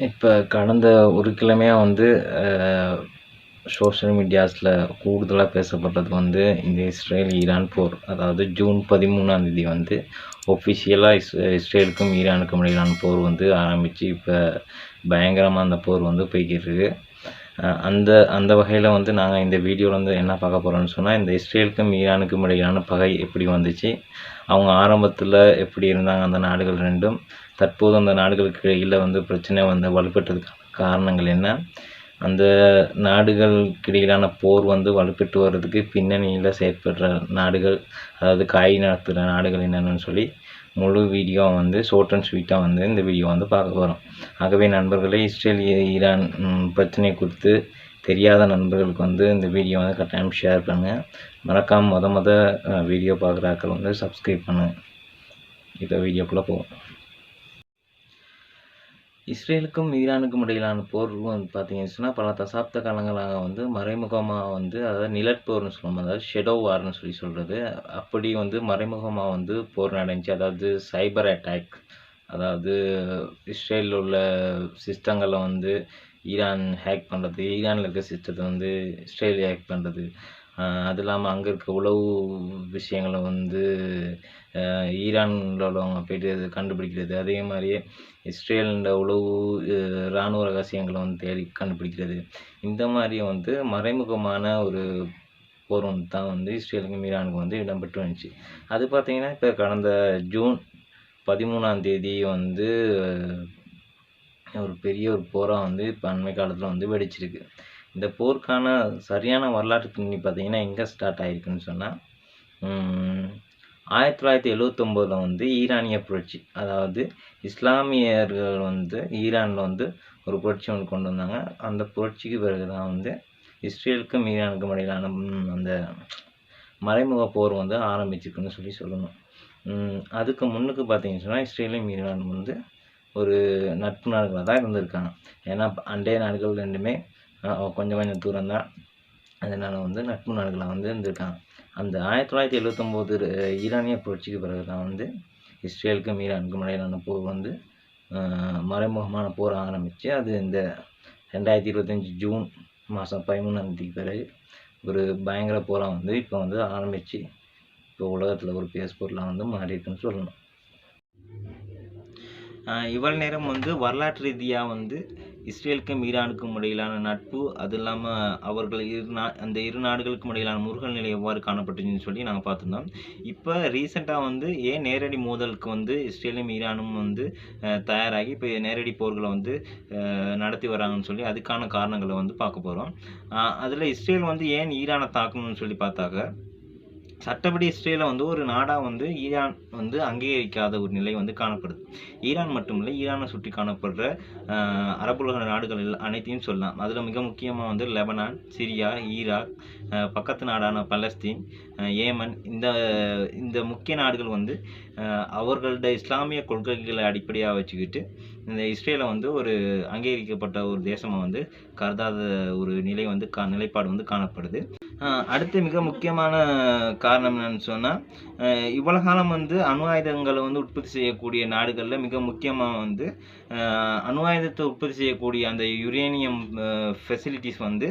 இப்போ கடந்த ஒரு கிழமையாக வந்து சோஷியல் மீடியாஸில் கூடுதலாக பேசப்பட்டது வந்து இந்த இஸ்ரேல் ஈரான் போர். அதாவது ஜூன் பதிமூணாம் தேதி வந்து ஒஃபிஷியலாக இஸ் இஸ்ரேலுக்கும் ஈரானுக்கும் இடையிலான போர் வந்து ஆரம்பித்து இப்போ பயங்கரமாக அந்த போர் வந்து போய்கிட்டு இருக்குது அந்த அந்த வகையில் வந்து நாங்கள் இந்த வீடியோவில் வந்து என்ன பார்க்க போகிறோம்னு சொன்னால் இந்த இஸ்ரேலுக்கும் ஈரானுக்கும் இடையிலான பகை எப்படி வந்துச்சு அவங்க ஆரம்பத்தில் எப்படி இருந்தாங்க அந்த நாடுகள் ரெண்டும் தற்போது அந்த நாடுகளுக்கு இடையில் வந்து பிரச்சனை வந்து வலுப்பெற்றதுக்கான காரணங்கள் என்ன? அந்த நாடுகளுக்கு இடையிலான போர் வந்து வலுப்பெற்று வர்றதுக்கு பின்னணியில் செயற்படுற நாடுகள் அதாவது காய் நடத்துகிற நாடுகள் என்னென்னு சொல்லி முழு வீடியோ வந்து ஷோர்ட் அண்ட் ஸ்வீட்டாக வந்து இந்த வீடியோ வந்து பார்க்க போகிறோம் ஆகவே நண்பர்களே இஸ்ரேல் ஈரான் பிரச்சனை குறித்து தெரியாத நண்பர்களுக்கு வந்து இந்த வீடியோ வந்து கட்டாயம் ஷேர் பண்ணுங்கள் மறக்காமல் மொத மொத வீடியோ பார்க்குறாக்கள் வந்து சப்ஸ்கிரைப் பண்ணுங்கள் இப்போ வீடியோக்குள்ளே போவோம். இஸ்ரேலுக்கும் ஈரானுக்கும் இடையிலான போர் வந்து பார்த்தீங்கன்னு சொன்னால் பல தசாப்த காலங்களாக வந்து மறைமுகமாக வந்து அதாவது நிலப்போர்னு சொல்லுவோம் அதாவது ஷெடோ வார்னு சொல்லி சொல்கிறது அப்படி வந்து மறைமுகமாக வந்து போர் நடந்துச்சு. அதாவது சைபர் அட்டாக் அதாவது இஸ்ரேலில் உள்ள சிஸ்டங்களை வந்து ஈரான் ஹேக் பண்ணுறது ஈரானில் இருக்க சிஸ்டத்தை வந்து இஸ்ரேல் ஹேக் பண்ணுறது அது இல்லாமல் அங்கே இருக்க உளவு விஷயங்களை வந்து ஈரானில் உள்ளவங்க போயிட்டு அது கண்டுபிடிக்கிறது அதே மாதிரியே இஸ்ரேலில் உளவு இராணுவ ரகசியங்களை வந்து தேடி கண்டுபிடிக்கிறது. இந்த மாதிரி வந்து மறைமுகமான ஒரு போர் வந்து தான் வந்து இஸ்ரேலுக்கும் ஈரானுக்கும் வந்து இடம்பெற்று வந்துச்சு. அது பார்த்திங்கன்னா இப்போ கடந்த ஜூன் பதிமூணாம் தேதி வந்து ஒரு பெரிய ஒரு போராக வந்து இப்போ அண்மை காலத்தில் வந்து வெடிச்சிருக்கு. இந்த போருக்கான சரியான வரலாற்று பின்னணி பார்த்தீங்கன்னா எங்கே ஸ்டார்ட் ஆகிருக்குன்னு சொன்னால் ஆயிரத்தி தொள்ளாயிரத்தி எழுவத்தொம்போதில் வந்து ஈரானிய புரட்சி. அதாவது இஸ்லாமியர்கள் வந்து ஈரானில் வந்து ஒரு புரட்சி ஒன்று கொண்டு வந்தாங்க. அந்த புரட்சிக்கு பிறகு தான் வந்து இஸ்ரேலுக்கும் ஈரானுக்கும் இடையிலான அந்த மறைமுக போர் வந்து ஆரம்பிச்சிருக்குன்னு சொல்லி சொல்லணும். அதுக்கு முன்னுக்கு பார்த்தீங்கன்னு சொன்னால் இஸ்ரேலும் ஈரானும் வந்து ஒரு நட்பு நாடுகளாக தான் இருந்திருக்காங்க. ஏன்னா அண்டைய நாடுகள் ரெண்டுமே கொஞ்சம் கொஞ்சம் தூரம் தான் அதனால் வந்து நட்பு நாடுகளாக வந்து இருந்திருக்காங்க அந்த ஆயிரத்தி தொள்ளாயிரத்தி எழுவத்தொம்போது ஈரானிய புரட்சிக்கு பிறகு தான் வந்து இஸ்ரேலுக்கும் ஈரானுக்கும் இடையிலான போர் வந்து மறைமுகமான போர் ஆரம்பித்து அது இந்த ரெண்டாயிரத்தி இருபத்தஞ்சி ஜூன் மாதம் பதிமூணாம் தேதிக்கு பிறகு ஒரு பயங்கர போராக வந்து இப்போ வந்து ஆரம்பித்து இப்போ உலகத்தில் ஒரு பேஸ்போர்ட்லாம் பொருளாக வந்து மாறி இருக்குன்னு சொல்லணும். இவ்வளோ இவ்வளவு நேரம் வந்து வரலாற்று ரீதியாக வந்து இஸ்ரேலுக்கும் ஈரானுக்கும் இடையிலான நட்பு அது இல்லாமல் அவர்கள் இரு நா அந்த இரு நாடுகளுக்கும் இடையிலான முருகல் நிலை எவ்வாறு காணப்பட்டுச்சுன்னு சொல்லி நாங்கள் பார்த்துருந்தோம். இப்போ ரீசெண்டாக வந்து ஏன் நேரடி மோதலுக்கு வந்து இஸ்ரேலும் ஈரானும் வந்து தயாராகி இப்போ நேரடி போர்களை வந்து நடத்தி வராங்கன்னு சொல்லி அதுக்கான காரணங்களை வந்து பார்க்க போகிறோம் அதில் இஸ்ரேல் வந்து ஏன் ஈரானை தாக்கணும்னு சொல்லி பார்த்தாக்க சட்டப்படி இஸ்ரேலை வந்து ஒரு நாடாக வந்து ஈரான் வந்து அங்கீகரிக்காத ஒரு நிலை வந்து காணப்படுது. ஈரான் மட்டுமில்லை ஈரானை சுற்றி காணப்படுற அரபுலக நாடுகள் அனைத்தையும் சொல்லலாம். அதில் மிக முக்கியமாக வந்து லெபனான் சிரியா ஈராக் பக்கத்து நாடான பலஸ்தீன் ஏமன் இந்த இந்த முக்கிய நாடுகள் வந்து அவர்களோட இஸ்லாமிய கொள்கைகளை அடிப்படையாக வச்சுக்கிட்டு இந்த இஸ்ரேலை வந்து ஒரு அங்கீகரிக்கப்பட்ட ஒரு தேசமாக வந்து கருதாத ஒரு நிலை வந்து கா நிலைப்பாடு வந்து காணப்படுது. அடுத்து மிக முக்கியமான காரணம் என்னன்னு சொன்னால் இவ்வளவு காலம் வந்து அணு ஆயுதங்களை வந்து உற்பத்தி செய்யக்கூடிய நாடுகளில் மிக முக்கியமாக வந்து அணு ஆயுதத்தை உற்பத்தி செய்யக்கூடிய அந்த யுரேனியம் ஃபெசிலிட்டிஸ் வந்து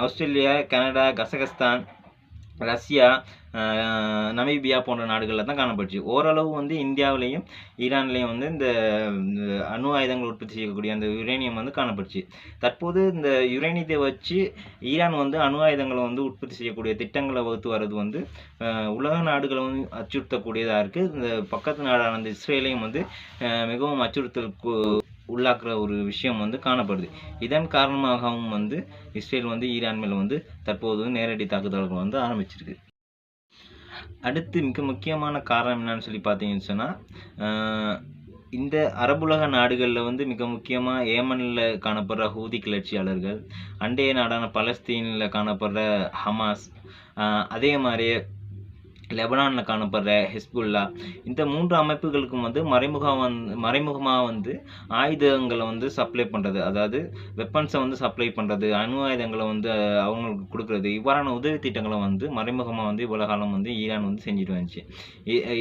Australia Canada Kazakhstan Russia Namibia போன்ற நாடுகளில் தான் காணப்பட்டுச்சு. ஓரளவு வந்து இந்தியாவிலையும் ஈரான்லேயும் வந்து இந்த அணு ஆயுதங்கள் உற்பத்தி செய்யக்கூடிய அந்த யுரேனியம் வந்து காணப்பட்டுச்சு. தற்போது இந்த யுரேனியத்தை வச்சு ஈரான் வந்து அணு ஆயுதங்களை வந்து உற்பத்தி செய்யக்கூடிய திட்டங்களை வகுத்து வர்றது வந்து உலக நாடுகளை வந்து அச்சுறுத்தக்கூடியதாக இருக்குது இந்த பக்கத்து நாடான இந்த இஸ்ரேலையும் வந்து மிகவும் அச்சுறுத்தல் உள்ளாக்குற ஒரு விஷயம் வந்து காணப்படுது. இதன் காரணமாகவும் வந்து இஸ்ரேல் வந்து ஈரான் மேலே வந்து தற்போது நேரடி தாக்குதல்கள் வந்து ஆரம்பிச்சிருக்கு. அடுத்து மிக முக்கியமான காரணம் என்னன்னு சொல்லி பார்த்தீங்கன்னு சொன்னால் இந்த அரபுலக நாடுகளில் வந்து மிக முக்கியமாக ஏமனில் காணப்படுற ஹூதி கிளர்ச்சியாளர்கள் அண்டைய நாடான பலஸ்தீனில் காணப்படுற ஹமாஸ் அதே மாதிரியே லெபனானில் காணப்படுற ஹெஸ்புல்லா. இந்த மூன்று அமைப்புகளுக்கும் வந்து மறைமுகம் வந்து மறைமுகமாக வந்து ஆயுதங்களை வந்து சப்ளை பண்ணுறது அதாவது வெப்பன்ஸை வந்து சப்ளை பண்ணுறது அணு ஆயுதங்களை வந்து அவங்களுக்கு கொடுக்குறது. இவ்வாறான உதவி திட்டங்களை வந்து மறைமுகமாக வந்து இவ்வளோ காலம் வந்து ஈரான் வந்து செஞ்சுட்டு வந்துச்சு.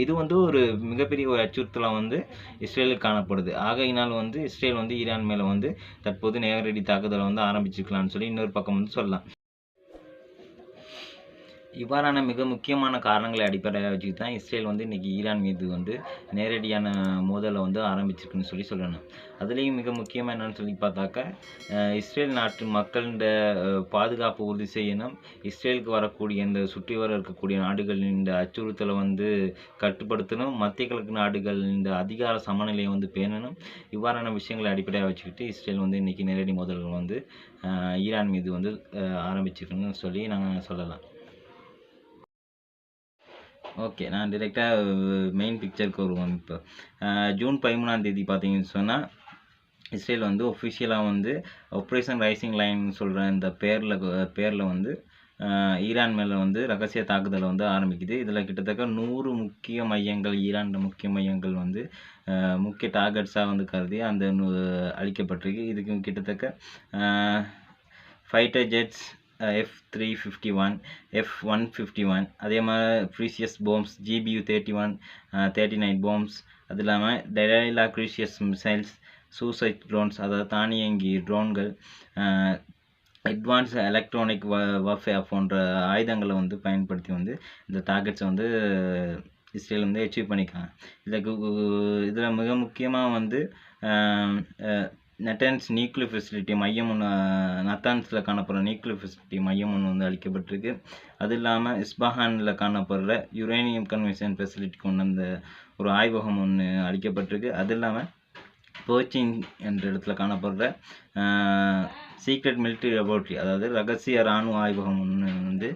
இது வந்து ஒரு மிகப்பெரிய ஒரு அச்சுறுத்தலாக வந்து இஸ்ரேலுக்கு காணப்படுது. ஆகையினால் வந்து இஸ்ரேல் வந்து ஈரான் மேலே வந்து தற்போது நேரடி தாக்குதலை வந்து ஆரம்பிச்சிருக்கலாம்னு சொல்லி இன்னொரு பக்கம் வந்து சொல்லலாம். இவ்வாறான மிக முக்கியமான காரணங்களை அடிப்படையாக வச்சுக்கிட்டு தான் இஸ்ரேல் வந்து இன்றைக்கி ஈரான் மீது வந்து நேரடியான மோதலை வந்து ஆரம்பிச்சிருக்குன்னு சொல்லி சொல்லணும். அதுலேயும் மிக முக்கியமாக என்னென்னு சொல்லி பார்த்தாக்கா இஸ்ரேல் நாட்டு மக்களின் பாதுகாப்பு உறுதி செய்யணும். இஸ்ரேலுக்கு வரக்கூடிய இந்த சுற்றி வர இருக்கக்கூடிய நாடுகளின் இந்த அச்சுறுத்தலை வந்து கட்டுப்படுத்தணும். மத்திய கிழக்கு நாடுகளின் இந்த அதிகார சமநிலையை வந்து பேணணும். இவ்வாறான விஷயங்களை அடிப்படையாக வச்சுக்கிட்டு இஸ்ரேல் வந்து இன்றைக்கி நேரடி மோதல்கள் வந்து ஈரான் மீது வந்து ஆரம்பிச்சிருக்குன்னு சொல்லி நாங்கள் சொல்லலாம். ஓகே நான் டிரெக்டாக மெயின் பிக்சருக்கு வருவோம் இப்போ. ஜூன் பதிமூணாம் தேதி பார்த்தீங்கன்னு சொன்னால் இஸ்ரேல் வந்து ஒஃபிஷியலாக வந்து ஆப்ரேஷன் ரைசிங் லைன் சொல்கிற இந்த பேரில் பேரில் வந்து ஈரான் மேலே வந்து ரகசிய தாக்குதலை வந்து ஆரம்பிக்குது. இதில் கிட்டத்தட்ட நூறு முக்கிய மையங்கள் ஈரான் முக்கிய மையங்கள் வந்து முக்கிய டார்கெட்ஸாக வந்து கருதி அந்த அழிக்கப்பட்டிருக்கு. இதுக்கு கிட்டத்தட்ட fighter jets F three fifty one F one fifty one அதே மாதிரி precision bombs GBU thirty one thirty nine bombs அது இல்லாமல் Delilah cruise missiles suicide drones அதாவது தானியங்கி ட்ரோன்கள் அட்வான்ஸ் எலக்ட்ரானிக் வார்ஃபேர் போன்ற ஆயுதங்களை வந்து பயன்படுத்தி வந்து இந்த டார்கெட்ஸை வந்து இஸ்ரேல் வந்து அச்சீவ் பண்ணிக்கலாம் இதில் இதில் மிக முக்கியமாக வந்து நெட்டன்ஸ் நியூக்ளியர் ஃபெசிலிட்டி மையம் ஒன்று நத்தான்ஸில் காணப்படுற நியூக்ளியர் ஃபெசிலிட்டி மையம் ஒன்று வந்து அளிக்கப்பட்டிருக்கு. அது இல்லாமல் இஸ்பஹானில் காணப்படுற யுரேனியம் கன்வென்ஷன் ஃபெசிலிட்டி கொண்டு வந்த ஒரு ஆய்வகம் ஒன்று அளிக்கப்பட்டிருக்கு. அது இல்லாமல் போச்சிங் என்ற இடத்துல காணப்படுற சீக்ரெட் மிலிட்ரி laboratory அதாவது ரகசிய இராணுவ ஆய்வகம் ஒன்று வந்து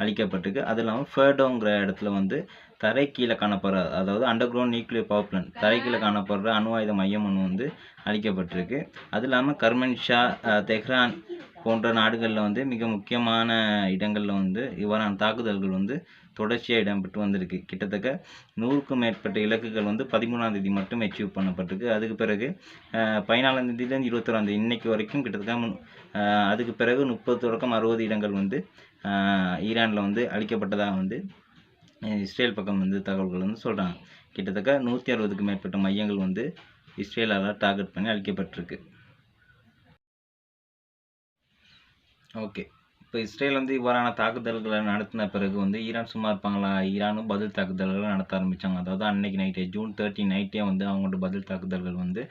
அளிக்கப்பட்டிருக்கு. அது இல்லாமல் ஃபேர்டோங்கிற இடத்துல வந்து தரை கீழே காணப்படுற அதாவது underground nuclear power plant தரை கீழே காணப்படுற அணு ஆயுத மையம் ஒன்று வந்து அளிக்கப்பட்டிருக்கு. அது இல்லாமல் கர்மன் ஷா தெஹ்ரான் போன்ற நாடுகளில் வந்து மிக முக்கியமான இடங்களில் வந்து இவ்வாறான தாக்குதல்கள் வந்து தொடர்ச்சியாக இடம்பெற்று வந்திருக்கு. கிட்டத்தட்ட நூறுக்கும் மேற்பட்ட இலக்குகள் வந்து பதிமூணாம் தேதி மட்டும் அச்சீவ் பண்ணப்பட்டிருக்கு. அதுக்கு பிறகு பதினாலாம் தேதியிலேருந்து இருபத்தொராம் தேதி இன்னைக்கு வரைக்கும் கிட்டத்தட்ட முன்- அதுக்கு பிறகு முப்பது தொடக்கம் அறுபது இடங்கள் வந்து ஈரானில் வந்து அளிக்கப்பட்டதாக வந்து இஸ்ரேல் பக்கம் வந்து தகவல்கள் வந்து சொல்கிறாங்க கிட்டத்தட்ட நூற்றி அறுபதுக்கு மேற்பட்ட மையங்கள் வந்து இஸ்ரேலால் டார்கெட் பண்ணி அளிக்கப்பட்டிருக்கு ஓகே. இப்போ இஸ்ரேல் வந்து இவ்வாறான தாக்குதல்களை நடத்தின பிறகு வந்து ஈரான் சும்மா இருப்பாங்களா? ஈரானும் பதில் தாக்குதல்களை நடத்த ஆரம்பித்தாங்க அதாவது அன்னைக்கு நைட்டே ஜூன் தேர்ட்டி நைட்டே வந்து அவங்களோட பதில் தாக்குதல்கள் வந்து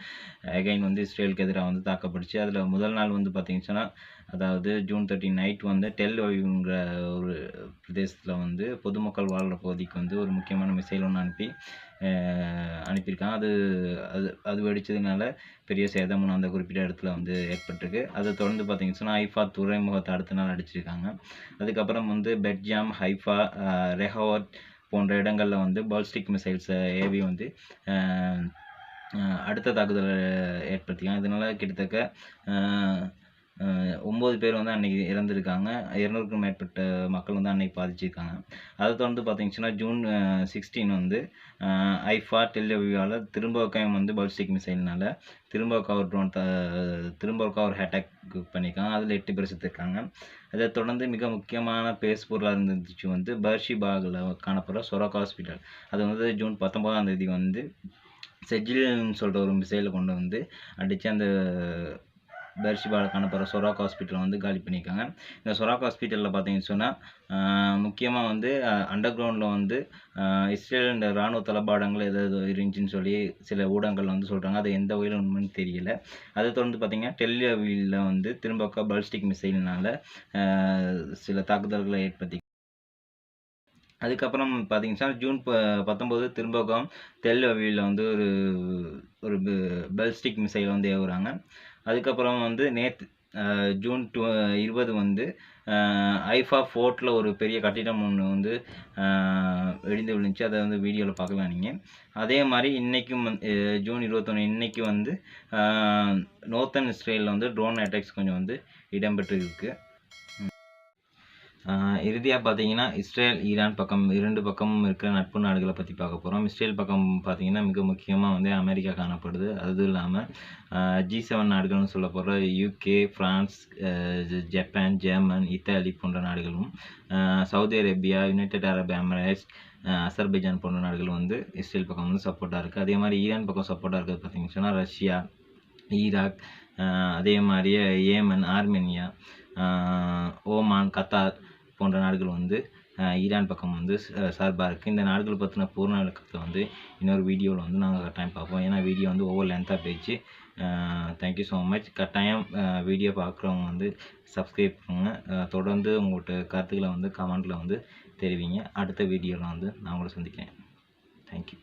அகைன் வந்து இஸ்ரேலுக்கு எதிராக வந்து தாக்கப்பட்டுச்சு. அதில் முதல் நாள் வந்து பார்த்தீங்கன்னா அதாவது ஜூன் தேர்ட்டி நைட் வந்து டெல் ஒய்வுங்கிற ஒரு பிரதேசத்தில் வந்து பொதுமக்கள் வாழ்கிற பகுதிக்கு வந்து ஒரு முக்கியமான மிசைல் ஒன்று அனுப்பி அனுப்பியிருக்காங்க. அது அது அது வெடித்ததுனால பெரிய சேதமும் அந்த குறிப்பிட்ட இடத்துல வந்து ஏற்பட்டிருக்கு. அதை தொடர்ந்து பார்த்தீங்கன்னா ஹைஃபா துறைமுகத்தை அடுத்த நாள் அடிச்சிருக்காங்க. அதுக்கப்புறம் வந்து பெட்ஜாம் ஹைஃபா ரெஹவர்ட் போன்ற இடங்களில் வந்து பால்ஸ்டிக் மிசைல்ஸை ஏவி வந்து அடுத்த தாக்குதலை ஏற்படுத்திக்கலாம் இதனால கிட்டத்தட்ட ஒம்பது பேர் வந்து அன்றைக்கி இறந்துருக்காங்க. இருநூறுக்கும் மேற்பட்ட மக்கள் வந்து அன்றைக்கி பாதிச்சிருக்காங்க. அதை தொடர்ந்து பார்த்தீங்கன்னா ஜூன் சிக்ஸ்டீன் வந்து ஐஃபா டெல்லவியால் திரும்ப கைம் வந்து பல்ஸ்டிக் மிசைல்னால் திரும்ப கவர் ட்ரோன் த திரும்ப கவர் அட்டாக் பண்ணியிருக்காங்க அதில் எட்டு பேர் செத்துருக்காங்க. அதை தொடர்ந்து மிக முக்கியமான பேஸ் பொருளாக இருந்துச்சு வந்து பர்ஷிபாகில் காணப்படுற சொரோக் ஹாஸ்பிட்டல் அது வந்து ஜூன் பத்தொன்பதாம் தேதி வந்து செஜில்னு சொல்கிற ஒரு மிசைலை கொண்டு வந்து அடித்து அந்த பெர்ஷிபாவில் காணப்படுற சொராக் ஹாஸ்பிட்டலை வந்து காலி பண்ணியிருக்காங்க. இந்த சொராக் ஹாஸ்பிட்டலில் பார்த்தீங்கன்னு சொன்னால் முக்கியமாக வந்து அண்டர் கிரவுண்டில் வந்து இஸ்ரேல் இந்த இராணுவ தளபாடங்கள் ஏதாவது இருந்துச்சுன்னு சொல்லி சில ஊடகங்கள் வந்து சொல்கிறாங்க. அது எந்த வகையில் உண்மைன்னு தெரியல. அதை தொடர்ந்து பார்த்தீங்கன்னா டெல்லியில் வந்து திரும்ப பாலிஸ்டிக் மிசைல்னால சில தாக்குதல்களை ஏற்படுத்தி அதுக்கப்புறம் பார்த்தீங்கன்னா ஜூன் ப பத்தொம்போது திரும்பக்கம் தெல் அவியில் வந்து ஒரு ஒரு பெல்ஸ்டிக் மிசைல் வந்து ஏவுறாங்க. அதுக்கப்புறம் வந்து நேற்று ஜூன் டூ இருபது வந்து ஐஃபா ஃபோர்ட்டில் ஒரு பெரிய கட்டிடம் ஒன்று வந்து ஆஹ் வெடிந்து விழுந்துச்சு. அதை வந்து வீடியோவில் பார்க்கலாம் நீங்கள் அதே மாதிரி இன்றைக்கும் ஜூன் இருபத்தொன்று இன்றைக்கி வந்து நோர்த்தன் இஸ்ரேலில் வந்து ட்ரோன் அட்டாக்ஸ் கொஞ்சம் வந்து இடம்பெற்று இருக்குது இறுதியாக பார்த்தீங்கன்னா இஸ்ரேல் ஈரான் பக்கம் இரண்டு பக்கமும் இருக்கிற நட்பு நாடுகளை பற்றி பார்க்க போகிறோம் இஸ்ரேல் பக்கம் பார்த்தீங்கன்னா மிக முக்கியமாக வந்து அமெரிக்கா காணப்படுது. அதுவும் இல்லாமல் ஜி செவன் நாடுகள்னு சொல்ல போகிற UK France Japan German Italy போன்ற நாடுகளும் Saudi Arabia United Arab Emirates Azerbaijan போன்ற நாடுகள் வந்து இஸ்ரேல் பக்கம் வந்து சப்போர்ட்டாக இருக்குது அதே மாதிரி ஈரான் பக்கம் சப்போர்ட்டாக இருக்கிறது பார்த்தீங்கன்னு சொன்னால் ரஷ்யா ஈராக் அதே மாதிரியே ஏமன் ஆர்மேனியா ஓமான் கத்தார் போன்ற நாடுகள் வந்து ஈரான் பக்கம் வந்து சார்பாக இருக்குது இந்த நாடுகள் பற்றின பூர்ண விளக்கத்தை வந்து இன்னொரு வீடியோவில் வந்து நாங்கள் கட்டாயம் பார்ப்போம். ஏன்னா வீடியோ வந்து ஒவ்வொரு லென்த்தாக போயிடுச்சு. தேங்க்யூ ஸோ மச் கட்டாயம் வீடியோ பார்க்குறவங்க வந்து சப்ஸ்கிரைப் பண்ணுங்க. தொடர்ந்து உங்கள்கிட்ட கருத்துக்களை வந்து கமெண்ட்டில் வந்து தெரிவிங்க. அடுத்த வீடியோவில் வந்து நான் உங்களை சந்திக்கிறேன். தேங்க்யூ